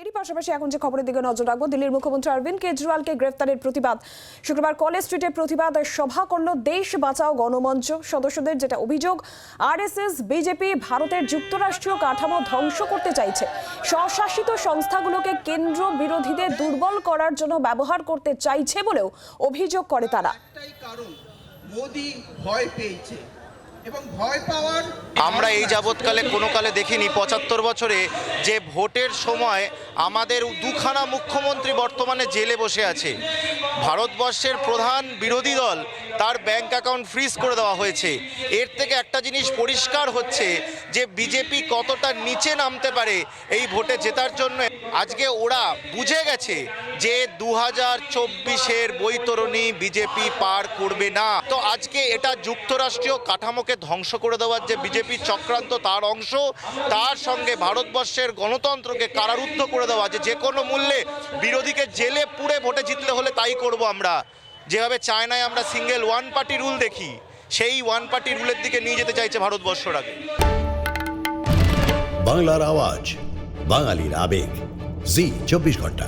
এরই পাশাপাশি এখন যে খবরের দিকে নজর রাখব, দিল্লির মুখ্যমন্ত্রী অরবিন্দ কেজরিওয়ালকে গ্রেফতারের প্রতিবাদ। শুক্রবার কলেজ স্ট্রিটে প্রতিবাদ সভা করল দেশ বাঁচাও গণমঞ্চ। সদস্যদের যেটা অভিযোগ, আরএসএস, বিজেপি, ভারতের যুক্তরাষ্ট্রীয় কাঠামো ধ্বংস করতে চাইছে। স্বশাসিত সংস্থাগুলোকে কেন্দ্র বিরোধীদের দুর্বল করার জন্য ব্যবহার করতে চাইছে বলেও অভিযোগ করে তারা। একটাই ভয় পেয়েছে। আমরা এই যাবৎকালে কোনো কালে দেখিনি। পঁচাত্তর বছরে যে ভোটের সময় আমাদের দুখানা মুখ্যমন্ত্রী বর্তমানে জেলে বসে আছে। ভারতবর্ষের প্রধান বিরোধী দল তার ব্যাংক অ্যাকাউন্ট ফ্রিজ করে দেওয়া হয়েছে। এর থেকে একটা জিনিস পরিষ্কার হচ্ছে যে বিজেপি কতটা নিচে নামতে পারে এই ভোটে জেতার জন্য। আজকে ওরা বুঝে গেছে যে দু হাজার চব্বিশের বৈতরণী বিজেপি পার করবে না। তো আজকে এটা যুক্তরাষ্ট্রীয় কাঠামোকে ধ্বংস করে দেওয়ার যে বিজেপির চক্রান্ত তার অংশ, তার সঙ্গে ভারতবর্ষের গণতন্ত্রকে কারারুদ্ধ করে দেওয়া যে যে কোনো মূল্যে বিরোধীকে জেলে পুড়ে ভোটে জিতলে হলে তাই করব আমরা। যেভাবে চায়নায় আমরা সিঙ্গেল ওয়ান পার্টি রুল দেখি, সেই ওয়ান পার্টি রুলের দিকে নিয়ে যেতে চাইছে ভারতবর্ষটাকে বাংলার আওয়াজ, বাঙালির আবেগ। জি, চব্বিশ ঘণ্টা।